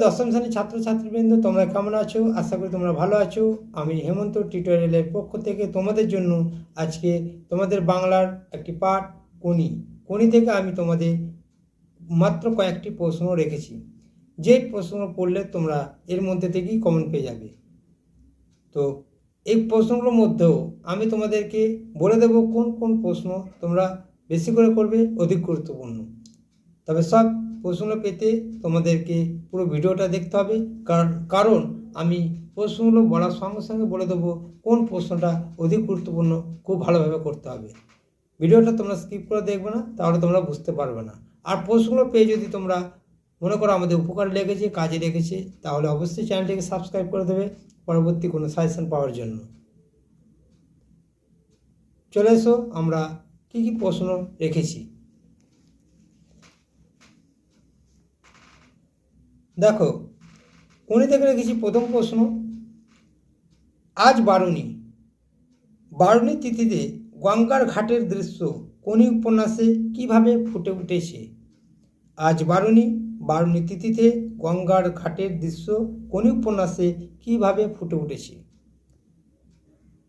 দশম শ্রেণির ছাত্রছাত্রীবৃন্দ, তোমরা কেমন আছো? আশা করি তোমরা ভালো আছো। আমি হেমন্ত টিউটোরিয়ালের পক্ষ থেকে তোমাদের জন্য আজকে তোমাদের বাংলার একটি পাঠ কোনি কোনি থেকে আমি তোমাদের মাত্র কয়েকটি প্রশ্ন রেখেছি। যে প্রশ্ন পড়লে তোমরা এর মধ্যে থেকেই কমন পেয়ে যাবে। তো, এই প্রশ্নগুলোর মধ্যেও আমি তোমাদেরকে বলে দেব কোন কোন প্রশ্ন তোমরা বেশি করে করবে, অধিক গুরুত্বপূর্ণ। তবে সব প্রশ্ন পেতে তোমাদেরকে পুরো ভিডিওটা দেখতে হবে। কারণ কারণ আমি প্রশ্নগুলো বলার সঙ্গে সঙ্গে বলে দেবো কোন প্রশ্নটা অধিক গুরুত্বপূর্ণ, খুব ভালোভাবে করতে হবে। ভিডিওটা তোমরা স্কিপ করে দেখবে না, তাহলে তোমরা বুঝতে পারবে না। আর প্রশ্নগুলো পেয়ে যদি তোমরা মনে করো আমাদের উপকার লেগেছে, কাজে লেগেছে, তাহলে অবশ্যই চ্যানেলটিকে সাবস্ক্রাইব করে দেবে পরবর্তী কোনো সাজেশন পাওয়ার জন্য। চলে এসো, আমরা কী কী প্রশ্ন রেখেছি? দেখো কোনি থেকে রেখেছি প্রথম প্রশ্ন। আজ বারুণী। বারুণী তিথিতে গঙ্গার ঘাটের দৃশ্য কোনি উপন্যাসে কীভাবে ফুটে উঠেছে? আজ বারুণী বারুণী তিথিতে গঙ্গার ঘাটের দৃশ্য কোনি উপন্যাসে কীভাবে ফুটে উঠেছে?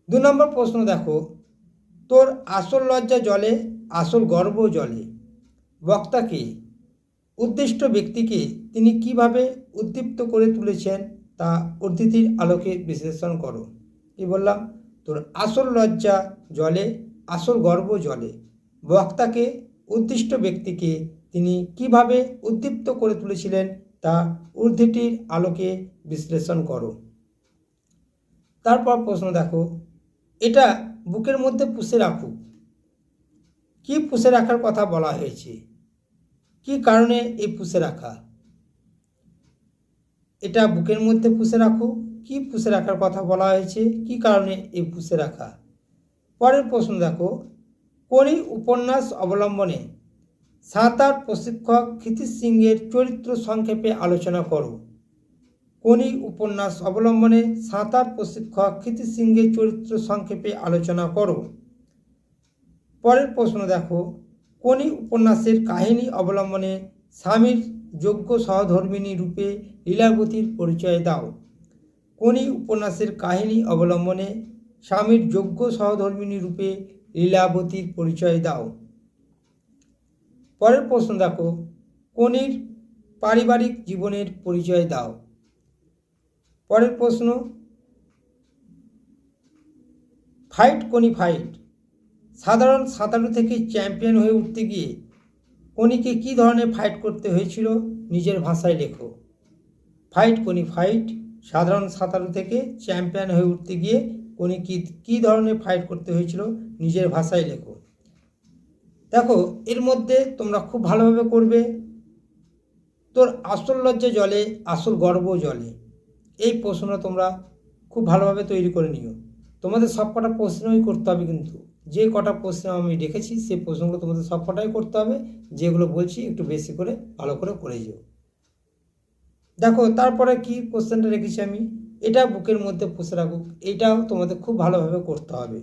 দু নম্বর প্রশ্ন দেখো, তোর আসল লজ্জা জলে, আসল গর্ব জলে। বক্তাকে উদ্দিষ্ট ব্যক্তিকে তিনি কীভাবে উদ্দীপ্ত করে তুলেছেন তা উদ্ধৃতির আলোকে বিশ্লেষণ করো। কি বললাম? তোর আসল লজ্জা জলে, আসল গর্ব জলে। বক্তাকে, উদ্দিষ্ট ব্যক্তিকে তিনি কীভাবে উদ্দীপ্ত করে তুলেছিলেন তা উদ্ধৃতির আলোকে বিশ্লেষণ করো। তারপর প্রশ্ন দেখো, এটা বুকের মধ্যে পুষে রাখুক। কি পুষে রাখার কথা বলা হয়েছে? কি কারণে এই পুষে রাখা? এটা বুকের মধ্যে পুষে রাখো। কি পুষে রাখার কথা বলা হয়েছে? কি কারণে এই পুষে রাখা? পরের প্রশ্ন দেখো। কোনি উপন্যাস অবলম্বনে সাঁতার প্রশিক্ষক ক্ষিতিশ সিংয়ের চরিত্র সংক্ষেপে আলোচনা করো। কোনি উপন্যাস অবলম্বনে সাঁতার প্রশিক্ষক ক্ষিতিশ সিংয়ের চরিত্র সংক্ষেপে আলোচনা করো। পরের প্রশ্ন দেখো। কোনি উপন্যাসের কাহিনী অবলম্বনে স্বামীর যোগ্য সহধর্মিণী রূপে লীলাবতীর পরিচয় দাও। কোনি উপন্যাসের কাহিনী অবলম্বনে স্বামীর যোগ্য সহধর্মিণী রূপে লীলাবতীর পরিচয় দাও। পরের প্রশ্ন দেখো, কোনির পারিবারিক জীবনের পরিচয় দাও। পরের প্রশ্ন, ফাইট কোনি ফাইট? সাধারণ সাঁতারু থেকে চ্যাম্পিয়ন হয়ে উঠতে গিয়ে কোনিকে কী ধরনের ফাইট করতে হয়েছিল নিজের ভাষায় লেখো। ফাইট কোনি ফাইট সাধারণ সাঁতারু থেকে চ্যাম্পিয়ন হয়ে উঠতে গিয়ে কোনি কী কী ধরনের ফাইট করতে হয়েছিল নিজের ভাষায় লেখো। দেখো, এর মধ্যে তোমরা খুব ভালোভাবে করবে। তোর আসল লজ্জা জলে, আসল গর্ব জলে। এই প্রশ্নটা তোমরা খুব ভালোভাবে তৈরি করে নিও। তোমাদের সব কটা প্রশ্নই করতে হবে কিন্তু। যে কটা প্রশ্ন আমি রেখেছি সেই প্রশ্নগুলো তোমাদের সব কটাই করতে হবে। যেগুলো বলছি, একটু বেশি করে, ভালো করে করে যেও। দেখো, তারপরে কি কোশ্চেনটা রেখেছি আমি? এটা বুকের মধ্যে পুষে রাখুক, এটাও তোমাদের খুব ভালোভাবে করতে হবে।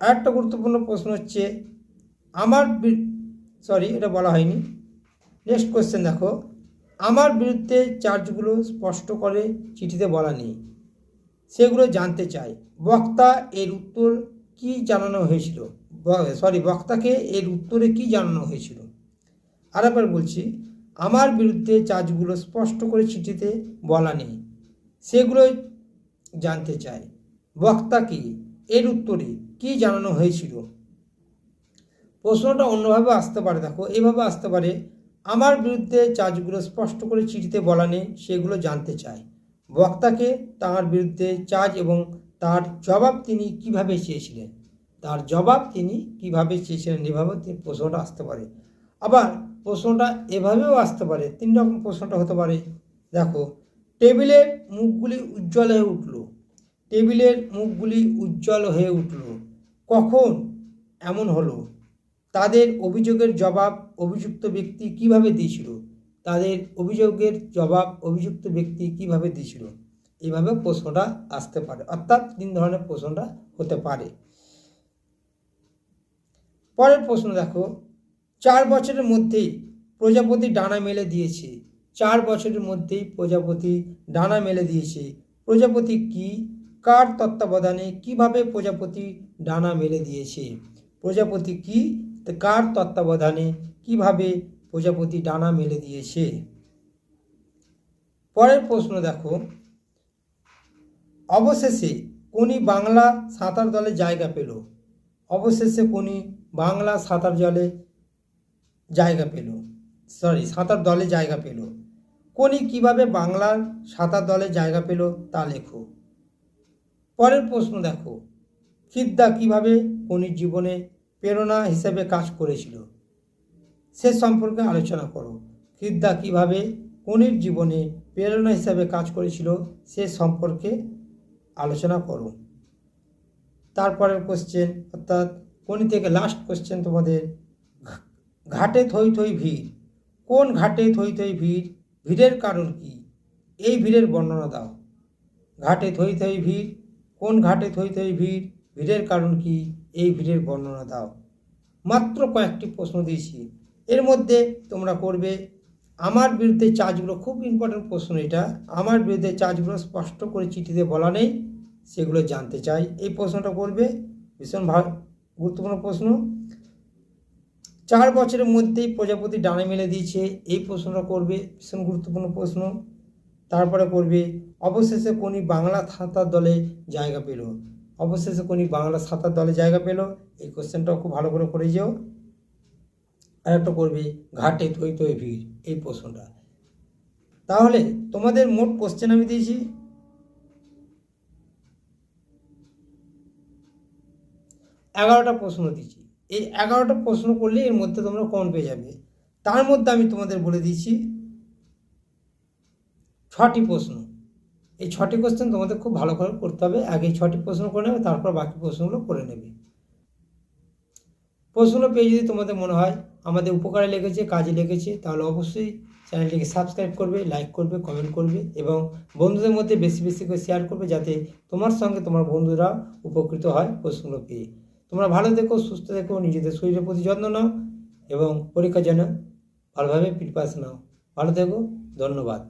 আরেকটা গুরুত্বপূর্ণ প্রশ্ন হচ্ছে, আমার সরি এটা বলা হয়নি। নেক্সট কোশ্চেন দেখো, আমার বিরুদ্ধে চার্জগুলো স্পষ্ট করে চিঠিতে বলা নেই। সেগুলো জানতে চাই। বক্তা এর উত্তর কি জানানো হয়েছিল? সরি বক্তাকে এর উত্তরে কি জানানো হয়েছিল? আরেকবার বলছি, আমার বিরুদ্ধে চার্জগুলো স্পষ্ট করে চিঠিতে বলা নেই। সেগুলো জানতে চাই। বক্তাকে এর উত্তরে কি জানানো হয়েছিল? প্রশ্নটা অন্যভাবে আসতে পারে, দেখো, এভাবে আসতে পারে, আমার বিরুদ্ধে চার্জগুলো স্পষ্ট করে চিঠিতে বলা নেই, সেগুলো জানতে চাই। বক্তাকে তাঁর বিরুদ্ধে চার্জ এবং তার জবাব তিনি কীভাবে চেয়েছিলেন? তার জবাব তিনি কীভাবে চেয়েছিলেন এভাবে প্রশ্নটা আসতে পারে। আবার প্রশ্নটা এভাবেও আসতে পারে, তিন রকম প্রশ্নটা হতে পারে। দেখো, টেবিলের মুখগুলি উজ্জ্বল হয়ে উঠল। টেবিলের মুখগুলি উজ্জ্বল হয়ে উঠল। কখন? এমন হলো। তাদের অভিযোগের জবাব অভিযুক্ত ব্যক্তি কীভাবে দিয়েছিল? তাদের অভিযোগের জবাব অভিযুক্ত ব্যক্তি কীভাবে দিয়েছিল এইভাবে প্রশ্নটা আসতে পারে। অর্থাৎ তিন ধরনের প্রশ্নটা হতে পারে। পরের প্রশ্ন দেখো। চার বছরের মধ্যেই প্রজাপতি ডানা মেলে দিয়েছে। চার বছরের মধ্যেই প্রজাপতি ডানা মেলে দিয়েছে। প্রজাপতি কি? কার তত্ত্বাবধানে কীভাবে প্রজাপতি ডানা মেলে দিয়েছে? প্রজাপতি কি? কার তত্ত্বাবধানে কীভাবে প্রজাপতি ডানা মেলে দিয়েছে। পরের প্রশ্ন দেখো, অবশেষে কোনি বাংলা সাঁতার দলে জায়গা পেল? অবশেষে কোনি বাংলা সাঁতার জলে জায়গা পেল? সরি সাঁতার দলে জায়গা পেল। কোনি কীভাবে বাংলার সাঁতার দলে জায়গা পেল তা লেখো। পরের প্রশ্ন দেখো খিদ্দা কীভাবে কোনির জীবনে প্রেরণা হিসেবে কাজ করেছিল? সে সম্পর্কে আলোচনা করো। খিদ্দা কীভাবে কোনির জীবনে প্রেরণা হিসাবে কাজ করেছিল সে সম্পর্কে আলোচনা করো। তারপরের কোশ্চেন অর্থাৎ কোনি থেকে লাস্ট কোশ্চেন তোমাদের, ঘাটে থই থই ভিড়। কোন ঘাটে থই থই ভিড়? ভিড়ের কারণ কি? এই ভিড়ের বর্ণনা দাও। ঘাটে থই থই ভিড়, কোন ঘাটে থই থই ভিড়? ভিড়ের কারণ কি? এই ভিড়ের বর্ণনা দাও। মাত্র কয়েকটি প্রশ্ন দিয়েছি। এর মধ্যে তোমরা করবে, আমার বিরুদ্ধে চার্জগুলো খুব ইম্পর্টেন্ট প্রশ্ন এটা, আমার বিরুদ্ধে চার্জগুলো স্পষ্ট করে চিঠিতে বলা নেই, সেগুলো জানতে চাই। এই প্রশ্নটা করবে, ভীষণ গুরুত্বপূর্ণ প্রশ্ন। চার বছরের মধ্যেই প্রজাপতি ডানা মেলে দিয়েছে, এই প্রশ্নটা করবে, ভীষণ গুরুত্বপূর্ণ প্রশ্ন। তারপরে করবে, অবশেষে কোনি বাংলা সাঁতার দলে জায়গা পেল। অবশেষে কোনি বাংলা সাঁতার দলে জায়গা পেল, এই কোশ্চেনটাও খুব ভালো করে করে যেও। আর একটা করবে, ঘাটে থই থই ভিড়, এই প্রশ্নটা। তাহলে তোমাদের মোট কোশ্চেন আমি দিয়েছি। এগারোটা প্রশ্ন দিয়েছি। এই এগারোটা প্রশ্ন করলে এর মধ্যে তোমরা কমন পেয়ে যাবে? তার মধ্যে আমি তোমাদের বলে দিয়েছি ছটি প্রশ্ন। এই ছটি কোশ্চেন তোমাদের খুব ভালো করে করতে হবে। আগে ছটি প্রশ্ন করে নেবে, তারপর বাকি প্রশ্নগুলো করে নেবে। প্রশ্নগুলো পেয়ে যদি তোমাদের মনে হয় আমাদের উপকারে লেগেছে, কাজে লেগেছে, তাহলে অবশ্যই চ্যানেলটিকে সাবস্ক্রাইব করবে লাইক করবে কমেন্ট করবে এবং বন্ধুদের মধ্যে বেশি বেশি করে শেয়ার করবে যাতে তোমার সঙ্গে তোমার বন্ধুরা উপকৃত হয় প্রশ্নগুলো পেয়ে তোমরা ভালো দেখো সুস্থ দেখো নিজেদের শরীরের প্রতি যত্ন নাও এবং পরীক্ষার জন্য ভালোভাবে প্রিপারেশন নাও। ভালো থেকো, ধন্যবাদ।